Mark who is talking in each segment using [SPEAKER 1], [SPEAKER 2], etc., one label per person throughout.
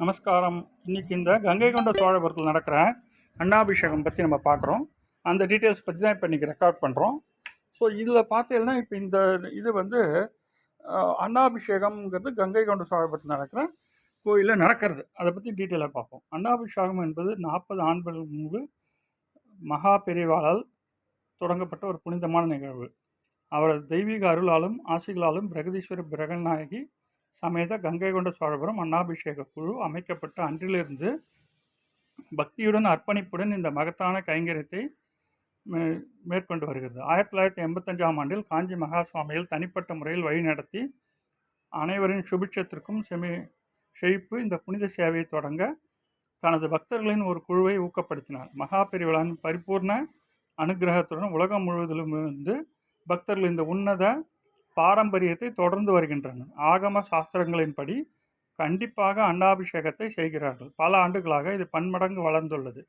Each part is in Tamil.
[SPEAKER 1] நமஸ்காரம். இன்னைக்கு இந்த கங்கை கொண்ட சோழபுரத்தில் நடக்கிற அண்ணாபிஷேகம் பற்றி நம்ம பார்க்குறோம். அந்த டீட்டெயில்ஸ் பற்றி தான் இப்போ இன்றைக்கி ரெக்கார்ட் பண்ணுறோம் ஸோ இதில் பார்த்தீங்கன்னா இப்போ இந்த இது வந்து அண்ணாபிஷேகம்ங்கிறது கங்கை கொண்ட சோழபுரத்தில் நடக்கிற கோயிலில் நடக்கிறது. அதை பற்றி டீட்டெயிலாக பார்ப்போம். அண்ணாபிஷேகம் என்பது நாற்பது ஆண்கள் முன்பு மகா பெரிவாளால் தொடங்கப்பட்ட ஒரு புனிதமான நிகழ்வு. அவரது தெய்வீக அருளாலும் ஆசிகளாலும் பிரகதீஸ்வரி பிரகநாயகி சமேத கங்கை கொண்ட சோழபுரம் அண்ணாபிஷேக குழு அமைக்கப்பட்ட அன்றிலிருந்து பக்தியுடன் அர்ப்பணிப்புடன் இந்த மகத்தான கைங்கரியத்தை மே- மேற்கொண்டு வருகிறது. ஆயிரத்தி தொள்ளாயிரத்தி எண்பத்தஞ்சாம் ஆண்டில் காஞ்சி மகா தனிப்பட்ட முறையில் வழிநடத்தி அனைவரின் சுபிட்சத்திற்கும் செமி செழிப்பு இந்த புனித சேவையை தொடங்க தனது பக்தர்களின் ஒரு குழுவை ஊக்கப்படுத்தினார். மகா பெரிவளான் பரிபூர்ண அனுக்கிரகத்துடன் உலகம் முழுவதிலும் இருந்து பக்தர்கள் இந்த உன்னத பாரம்பரியத்தை தொடர்ந்து வருகின்றனர். ஆகம சாஸ்திரங்களின்படி கண்டிப்பாக அன்னாபிஷேகத்தை செய்கிறார்கள். பல ஆண்டுகளாக இது பன்மடங்கு வளர்ந்துள்ளது.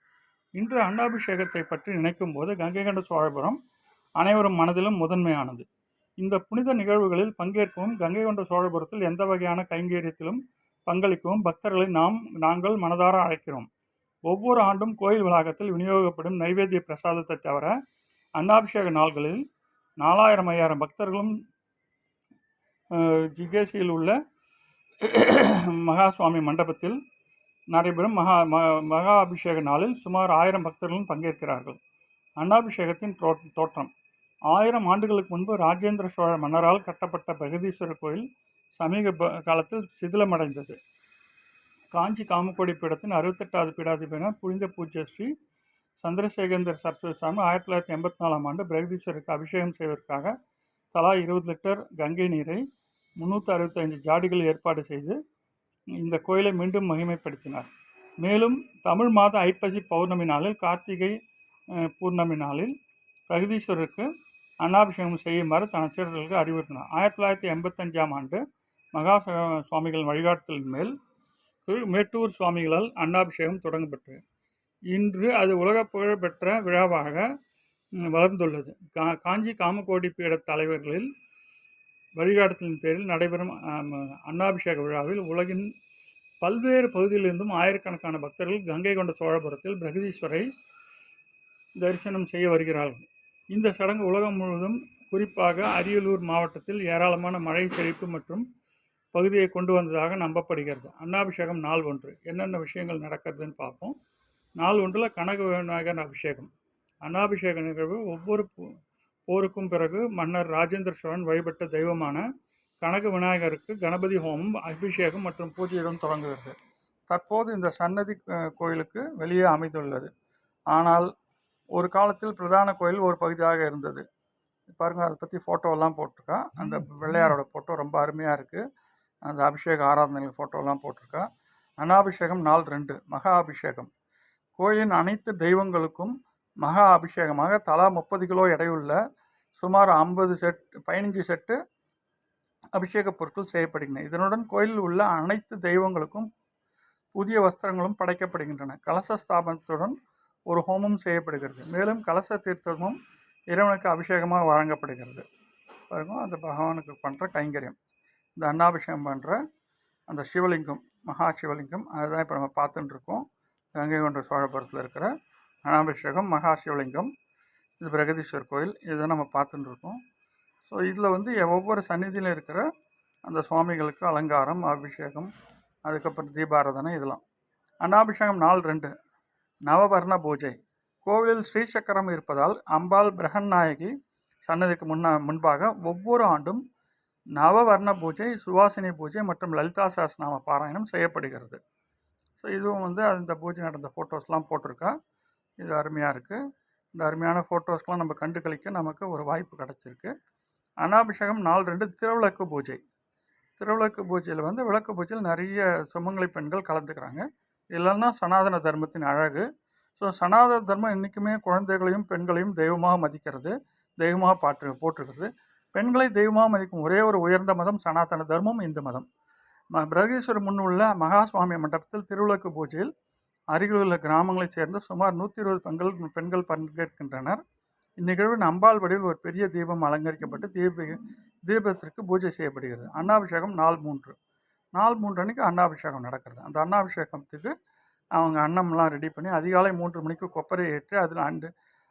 [SPEAKER 1] இன்று அன்னாபிஷேகத்தை பற்றி நினைக்கும் போது கங்கை கொண்ட சோழபுரம் அனைவரும் மனதிலும் முதன்மையானது. இந்த புனித நிகழ்வுகளில் பங்கேற்கவும் கங்கை கொண்ட சோழபுரத்தில் எந்த வகையான கைங்கரியத்திலும் பங்களிக்கவும் பக்தர்களை நாம் நாங்கள் மனதார அழைக்கிறோம். ஒவ்வொரு ஆண்டும் கோயில் வளாகத்தில் விநியோகப்படும் நைவேத்திய பிரசாதத்தை தவிர அன்னாபிஷேக நாள்களில் நாலாயிரம் ஐயாயிரம் பக்தர்களும் ஜிகேசியில் உள்ள மகாசுவாமி மண்டபத்தில் நடைபெறும் மகா ம- மகா அபிஷேக நாளில் சுமார் ஆயிரம் பக்தர்களும் பங்கேற்கிறார்கள். அன்னாபிஷேகத்தின் தோ- தோற்றம். ஆயிரம் ஆண்டுகளுக்கு முன்பு ராஜேந்திர சோழ மன்னரால் கட்டப்பட்ட பிரகதீஸ்வரர் கோயில் சமீப ப- காலத்தில் சிதிலமடைந்தது. காஞ்சி காமக்கோடி பீடத்தின் அறுபத்தெட்டாவது பீடாதிபதியான புனித பூஜ்ய ஸ்ரீ சந்திரசேகந்தர் சரஸ்வதி சுவாமி ஆயிரத்தி தொள்ளாயிரத்தி எண்பத்தி நாலாம் ஆண்டு பிரகதீஸ்வரருக்கு அபிஷேகம் செய்வதற்காக தலா இருபது லிட்டர் கங்கை நீரை முந்நூற்றி அறுபத்தைந்து ஜாடிகள் ஏற்பாடு செய்து இந்த கோயிலை மீண்டும் மகிமைப்படுத்தினார். மேலும் தமிழ் மாத ஐப்பசி பௌர்ணமி நாளில் கார்த்திகை பூர்ணமி நாளில் பிரகதீஸ்வரருக்கு அன்னாபிஷேகம் செய்யுமாறு தனது சீடர்களுக்கு அறிவுறுத்தினார். ஆயிரத்தி தொள்ளாயிரத்தி எண்பத்தஞ்சாம் ஆண்டு மகா சுவாமிகளின் சுவாமிகள் வழிகாட்டுதலின் மேல் மேட்டூர் சுவாமிகளால் அன்னாபிஷேகம் தொடங்கப்பட்டது. இன்று அது உலக புகழ்பெற்ற விழாவாக வளர்ந்துள்ளது. கா காஞ்சி காமகோடி பீட தலைவர்களில் வழிகாட்டுதலின் பேரில் நடைபெறும் அன்னாபிஷேக விழாவில் உலகின் பல்வேறு பகுதியிலிருந்தும் ஆயிரக்கணக்கான பக்தர்கள் கங்கை கொண்ட சோழபுரத்தில் பிரகதீஸ்வரை தரிசனம் செய்ய வருகிறார்கள். இந்த சடங்கு உலகம் முழுவதும் குறிப்பாக அரியலூர் மாவட்டத்தில் ஏராளமான மழை செழிப்பு மற்றும் பகுதியை கொண்டு வந்ததாக நம்பப்படுகிறது. அன்னாபிஷேகம் நாள் ஒன்று. என்னென்ன விஷயங்கள் நடக்கிறதுன்னு பார்ப்போம். நாள் ஒன்றில் கனக விநாயகர் அபிஷேகம். அன்னாபிஷேக நிகழ்வு ஒவ்வொரு போருக்கும் பிறகு மன்னர் ராஜேந்திர சோழன் வழிபட்ட தெய்வமான கனக விநாயகருக்கு கணபதி ஹோமம் அபிஷேகம் மற்றும் பூஜையுடன் தொடங்குகிறது. தற்போது இந்த சன்னதி கோயிலுக்கு வெளியே அமைந்துள்ளது. ஆனால் ஒரு காலத்தில் பிரதான கோயில் ஒரு பகுதியாக இருந்தது. பாருங்க அதை பற்றி ஃபோட்டோவெல்லாம் போட்டிருக்கா. அந்த வெள்ளையாரோட ஃபோட்டோ ரொம்ப அருமையாக இருக்குது அந்த அபிஷேக ஆராதனைகள் ஃபோட்டோலாம் போட்டிருக்கா. அனாபிஷேகம் நாள் ரெண்டு மகா அபிஷேகம். கோயிலின் அனைத்து தெய்வங்களுக்கும் மகா அபிஷேகமாக தலா முப்பது கிலோ எடையுள்ள சுமார் ஐம்பது செட் பதினஞ்சு செட்டு அபிஷேக பொருட்கள் செய்யப்படுகின்றன. இதனுடன் கோயிலில் உள்ள அனைத்து தெய்வங்களுக்கும் புதிய வஸ்திரங்களும் படைக்கப்படுகின்றன. கலச ஸ்தாபனத்துடன் ஒரு ஹோமம் செய்யப்படுகிறது. மேலும் கலச தீர்த்தமும் இறைவனுக்கு அபிஷேகமாக வழங்கப்படுகிறது. பாருங்க அந்த பகவானுக்கு பண்ணுற கைங்கரியம். இந்த அன்னாபிஷேகம் பண்ணுற அந்த சிவலிங்கம் மகா சிவலிங்கம் அதுதான் இப்போ நம்ம பார்த்துட்டு இருக்கோம். கங்கை கொண்ட சோழபுரத்தில் இருக்கிற அனாபிஷேகம் மகா சிவலிங்கம் இது பிரகதீஸ்வர் கோயில் இதை நம்ம பார்த்துட்டு இருக்கோம். ஸோ இதில் வந்து ஒவ்வொரு சந்நிதியில் இருக்கிற அந்த சுவாமிகளுக்கு அலங்காரம் அபிஷேகம் அதுக்கப்புறம் தீபாராதனை இதெல்லாம். அன்னாபிஷேகம் நாள் ரெண்டு நவவர்ண பூஜை. கோவிலில் ஸ்ரீசக்கரம் இருப்பதால் அம்பாள் பிரகன்நாயகி சன்னதிக்கு முன்னா முன்பாக ஒவ்வொரு ஆண்டும் நவவர்ண பூஜை சுவாசினி பூஜை மற்றும் லலிதா சஹஸ்ரநாம பாராயணம் செய்யப்படுகிறது. ஸோ இதுவும் வந்து அந்த பூஜை நடந்த ஃபோட்டோஸ்லாம் போட்டிருக்கா. இது அருமையாக இருக்குது இந்த அருமையான ஃபோட்டோஸ்லாம் நம்ம கண்டு கழிக்க நமக்கு ஒரு வாய்ப்பு கிடச்சிருக்கு. அனாபிஷேகம் நாள் ரெண்டு திருவிளக்கு பூஜை. திருவிளக்கு பூஜையில் வந்து விளக்கு பூஜையில் நிறைய சுமங்கலி பெண்கள் கலந்துக்கிறாங்க. இதெல்லாம் தான் சனாதன தர்மத்தின் அழகு. ஸோ சனாதன தர்மம் என்றைக்குமே குழந்தைகளையும் பெண்களையும் தெய்வமாக மதிக்கிறது தெய்வமாக பாட்டு போட்டுக்கிறது பெண்களை தெய்வமாக மதிக்கும் ஒரே ஒரு உயர்ந்த மதம் சனாதன தர்மம் இந்து மதம். ம- பிரகதீஸ்வரர் முன் உள்ள மண்டபத்தில் திருவிளக்கு பூஜையில் அருகில் உள்ள கிராமங்களைச் சேர்ந்த சுமார் நூற்றி இருபது பெண்கள் பெண்கள் பங்கேற்கின்றனர். இந்நிகழ்வில் அம்பாள் வடிவில் ஒரு பெரிய தீபம் அலங்கரிக்கப்பட்டு தீப தீபத்திற்கு பூஜை செய்யப்படுகிறது. அன்னாபிஷேகம் நாள் மூன்று. நாள் மூன்று அன்னைக்கு அன்னாபிஷேகம் நடக்கிறது. அந்த அன்னாபிஷேகத்துக்கு அவங்க அன்னம்லாம் ரெடி பண்ணி அதிகாலை மூன்று மணிக்கு கொப்பரை ஏற்றி அதில் அன்று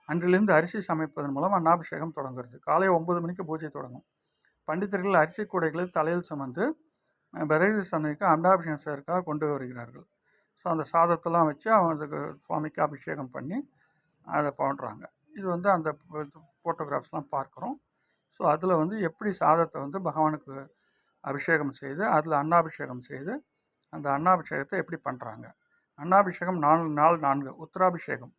[SPEAKER 1] அன்றிலிருந்து அரிசி சமைப்பதன் மூலம் அன்னாபிஷேகம் தொடங்குறது காலை ஒன்பது மணிக்கு பூஜை தொடங்கும். பண்டிதர்கள் அரிசி கூடைகளை தலையில் சுமந்து விரைவு சந்தைக்கு அன்னாபிஷேகம் செய்வதற்காக கொண்டு வருகிறார்கள். ஸோ அந்த சாதத்தெல்லாம் வச்சு அவனுக்கு சுவாமிக்கு அபிஷேகம் பண்ணி அதை பண்ணுறாங்க இது வந்து அந்த ஃபோட்டோகிராஃப்ஸ்லாம் பார்க்குறோம். ஸோ அதில் வந்து எப்படி சாதத்தை வந்து பகவானுக்கு அபிஷேகம் செய்து அதில் அன்னாபிஷேகம் செய்து அந்த அன்னாபிஷேகத்தை எப்படி பண்ணுறாங்க அன்னாபிஷேகம் நாலு நாள் நான்கு. உத்தராபிஷேகம்.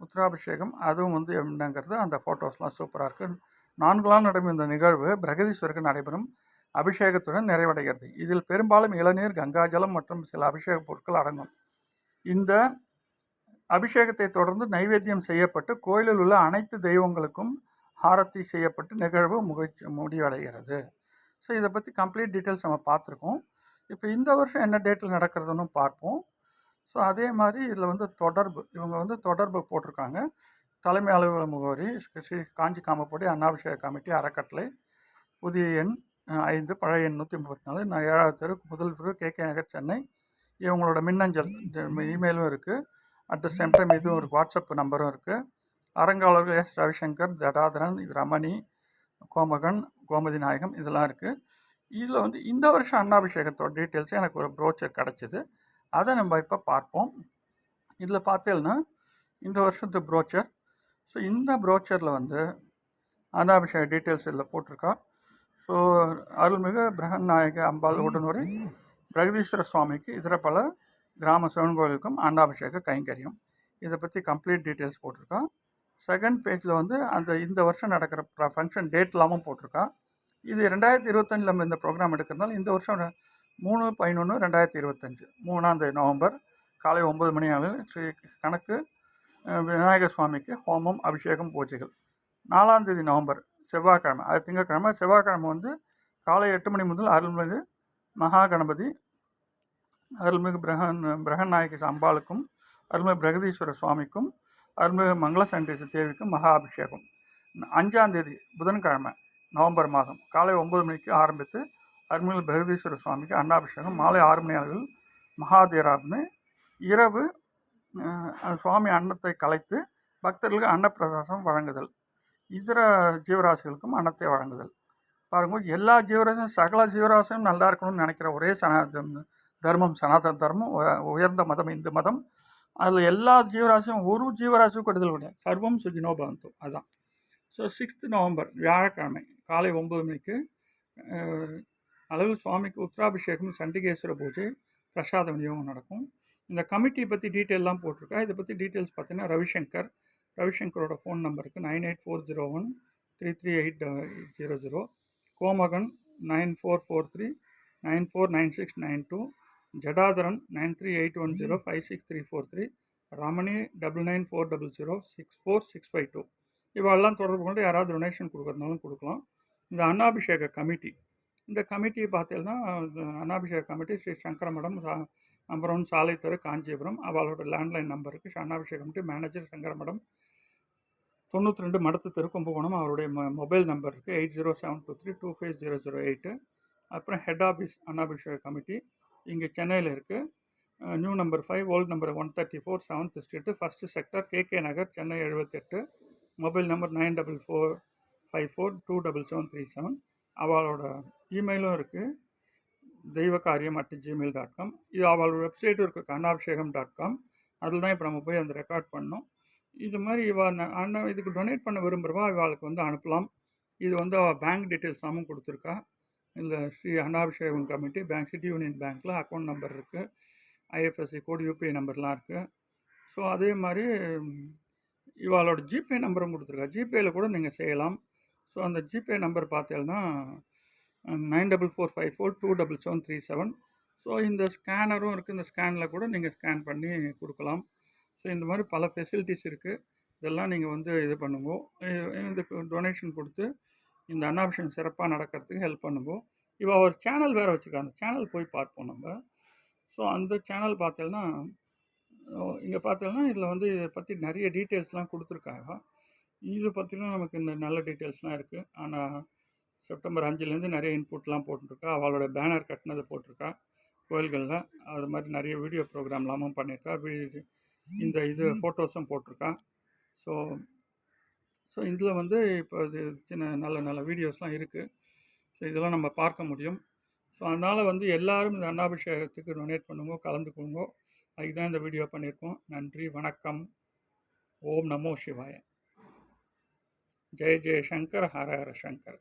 [SPEAKER 1] உத்தராபிஷேகம் அதுவும் வந்து என்னங்கிறது அந்த ஃபோட்டோஸ்லாம் சூப்பராக இருக்குது நான்குலாம் நடைபெறும் இந்த நிகழ்வு. பிரகதீஸ்வருக்கு நடைபெறும். அபிஷேகத்துடன் நிறைவடைகிறது. இதில் பெரும்பாலும் இளநீர் கங்காஜலம் மற்றும் சில அபிஷேக பொருட்கள் அடங்கும். இந்த அபிஷேகத்தை தொடர்ந்து நைவேத்தியம் செய்யப்பட்டு கோயிலில் உள்ள அனைத்து தெய்வங்களுக்கும் ஆரத்தி செய்யப்பட்டு நிகழ்வு முகழ்ச்சி முடிவடைகிறது. ஸோ இதை பற்றி கம்ப்ளீட் டீட்டெயில்ஸ் நம்ம பார்த்துருக்கோம். இப்போ இந்த வருஷம் என்ன டேட்டில் நடக்கிறதுன்னு பார்ப்போம். ஸோ அதே மாதிரி இதில் வந்து தொடர்பு இவங்க வந்து தொடர்பு போட்டிருக்காங்க. தலைமை அலுவலக முகவரி ஸ்ரீ காஞ்சி காமப்படி அன்னாபிஷேக கமிட்டி அறக்கட்டளை புதிய எண் ஐந்து பழைய நூற்றி முப்பத்தி நாலு. நான் ஏழாவது தெரு முதல் தெரு கே. கே. நகர் சென்னை. இவங்களோட மின்னஞ்சல் இமெயிலும் இருக்குது அட் த சேம் டைம் இதுவும் ஒரு வாட்ஸ்அப் நம்பரும் இருக்குது அறங்காவலர்கள் எஸ். ரவிசங்கர் ஜடாதரன் ரமணி கோமகன் கோமதி நாயகம் இதெல்லாம் இருக்குது இதில் வந்து இந்த வருஷம் அன்னாபிஷேகத்தோட டீட்டெயில்ஸ் எனக்கு ஒரு ப்ரோச்சர் கிடச்சிது. அதை நம்ம இப்போ பார்ப்போம். இதில் பார்த்தேன்னா இந்த வருஷத்து ப்ரோச்சர் ஸோ இந்த ப்ரோச்சரில் வந்து அன்னாபிஷேக டீட்டெயில்ஸ் இதில் போட்டிருக்கா. ஸோ அருள்மிகு பிரகன் நாயக அம்பாள் உடனுரை பிரகதீஸ்வர சுவாமிக்கு இதர பல கிராம சிவன் கோயிலுக்கும் ஆண்டாபிஷேக கைங்கரியம். இதை பற்றி கம்ப்ளீட் டீட்டெயில்ஸ் போட்டிருக்கா. செகண்ட் பேஜில் வந்து அந்த இந்த வருஷம் நடக்கிற ஃபங்க்ஷன் டேட் இல்லாமல் போட்டிருக்கா. இது ரெண்டாயிரத்தி இருபத்தஞ்சில் நம்ம இந்த ப்ரோக்ராம் எடுக்கிறதுனால இந்த வருஷம் மூணு பதினொன்று ரெண்டாயிரத்தி இருபத்தஞ்சு மூணாந்தேதி நவம்பர் காலை ஒம்பது மணி அளவில் ஸ்ரீ கணக்கு விநாயகர் சுவாமிக்கு ஹோமம் அபிஷேகம் பூஜைகள். நாலாந்தேதி நவம்பர் செவ்வாய்க்கிழமை அது திங்கக்கிழமை செவ்வாய்க்கிழமை வந்து காலை எட்டு மணி முதல் அருள்மிகு மகா கணபதி அருள்மிகு பிரகன் பிரகன் நாயகி அம்பாளுக்கும் அருள்மிகு பிரகதீஸ்வர சுவாமிக்கும் அருள்மிகு மங்களசண்டீஸ்வர தேவிக்கும் மகா அபிஷேகம். அஞ்சாந்தேதி புதன்கிழமை நவம்பர் மாதம் காலை ஒம்பது மணிக்கு ஆரம்பித்து அருள்மிகு பிரகதீஸ்வர சுவாமிக்கு அன்னாபிஷேகம் மாலை ஆறு மணி அளவில் மகாதேராப்னு இரவு சுவாமி அன்னத்தை கலைத்து பக்தர்களுக்கு அன்னப்பிரசாதம் வழங்குதல். இதர ஜீவராசிகளுக்கும் அன்னத்தை வழங்குதல். பாருங்கள் எல்லா ஜீவராசியும் சகல ஜீவராசியும் நல்லா இருக்கணும்னு நினைக்கிற ஒரே சனாதன தர்மம் சனாதன தர்மம் உயர்ந்த மதம் இந்து மதம். அதில் எல்லா ஜீவராசியும் ஒரு ஜீவராசியும் கெடுதல் கிடையாது சர்வம் சுஜினோ அதுதான் ஸோ சிக்ஸ்த் நவம்பர் வியாழக்கிழமை காலை ஒம்பது மணிக்கு அளவில் சுவாமிக்கு உத்ராபிஷேகம் சண்டிகேஸ்வர பூஜை பிரசாத விநியோகம் நடக்கும். இந்த கமிட்டி பற்றி டீட்டெயிலெலாம் போட்டிருக்கா. இதை பற்றி டீட்டெயில்ஸ் பார்த்தீங்கன்னா ரவிசங்கர் ரவிசங்கரோட ஃபோன் நம்பருக்கு nine eight four zero one three three eight zero zero Komagan nine four four three nine four nine six nine two Jadatharan nine three eight one zero five six three four three Ramani double nine four double zero six four six five two இவெல்லாம் தொடர்பு கொண்டு யாராவது டொனேஷன் கொடுக்குறதுனாலும் கொடுக்கலாம். இந்த அன்னாபிஷேக கமிட்டி இந்த கமிட்டி பார்த்தீங்கன்னா Annabhisheka committee Shri Sankaramadam number one சாலை தெரு காஞ்சிபுரம். அவளோட லேண்ட்லைன் நம்பருக்கு அன்னாபிஷேக கமிட்டி மேனேஜர் சங்கரமடம் தொண்ணூற்றி ரெண்டு மடத்து தெரு கும்பகோணம் அவருடைய மொபைல் நம்பர் இருக்குது eight zero seven two three two five zero zero eight. அப்புறம் ஹெட் ஆஃபீஸ் அன்னாபிஷேக கமிட்டி இங்கே சென்னையில் இருக்குது new number five old number one thirty four seventh street first sector KK Nagar Chennai எழுபத்தெட்டு mobile number nine double four five four two double seven three seven அவளோட இமெயிலும் இருக்குது தெய்வ காரியம் அட் ஜிமெயில் டாட் காம் இது அவளோட வெப்சைட்டும் இருக்குது கண்ணாபிஷேகம் டாட் காம் அதில் தான் இப்போ நம்ம போய் அந்த ரெக்கார்ட் பண்ணோம். இது மாதிரி இவா அண்ணன் இதுக்கு டொனேட் பண்ண விரும்புகிறவா இவாளுக்கு வந்து அனுப்பலாம். இது வந்து அவள் பேங்க் டீட்டெயில்ஸாகவும் கொடுத்துருக்கா. இந்த Shri Annabhishekam committee bank City Union பேங்க்கில் அக்கௌண்ட் நம்பர் இருக்குது ஐஎஃப்எஸ்சி கோடு யூபிஐ நம்பர்லாம் இருக்குது ஸோ அதே மாதிரி இவாளோட ஜிபே நம்பரும் கொடுத்துருக்கா. ஜிபேயில் கூட நீங்கள் செய்யலாம். ஸோ அந்த ஜிபே நம்பர் பார்த்தீங்கன்னா nine double four five four two double seven three seven so இந்த ஸ்கேனரும் இருக்குது இந்த ஸ்கேனில் கூட நீங்கள் ஸ்கேன் பண்ணி கொடுக்கலாம். ஸோ இந்த மாதிரி பல ஃபெசிலிட்டிஸ் இருக்குது இதெல்லாம் நீங்கள் வந்து இது பண்ணுங்க. இந்த டொனேஷன் கொடுத்து இந்த அன்னாபிஷன் சிறப்பாக நடக்கிறதுக்கு ஹெல்ப் பண்ணுங்க. இப்போ ஒரு சேனல் வேறு வச்சுருக்காங்க. அந்த சேனல் போய் பார்ப்போம் நம்ம. ஸோ அந்த சேனல் பார்த்தோன்னா இங்கே பார்த்தோன்னா இதில் வந்து இதை பற்றி நிறைய டீட்டெயில்ஸ்லாம் கொடுத்துருக்காங்க. இது பற்றிலும் நமக்கு இந்த நல்ல டீட்டெயில்ஸ்லாம் இருக்குது ஆனால் செப்டம்பர் அஞ்சுலேருந்து நிறைய இன்புட்லாம் போட்டிருக்கா. அவளோட பேனர் கட்டினதை போட்டிருக்கா. கோயில்களில். அது மாதிரி நிறைய வீடியோ ப்ரோக்ராம்லாமும் பண்ணியிருக்கா. வீடியோ இந்த இது ஃபோட்டோஸும் போட்டிருக்கேன். ஸோ ஸோ இதில் வந்து இப்போ இது சின்ன நல்ல நல்ல வீடியோஸ்லாம் இருக்குது ஸோ இதெல்லாம் நம்ம பார்க்க முடியும். ஸோ அதனால் வந்து எல்லாரும் இந்த அன்னாபிஷேகத்துக்கு டொனேட் பண்ணுங்க கலந்துக்கோங்க அதுக்கு தான் இந்த வீடியோ பண்ணியிருக்கோம். நன்றி வணக்கம். ஓம் நமோ சிவாய. ஜெய ஜெய சங்கர் ஹர ஹர சங்கர்.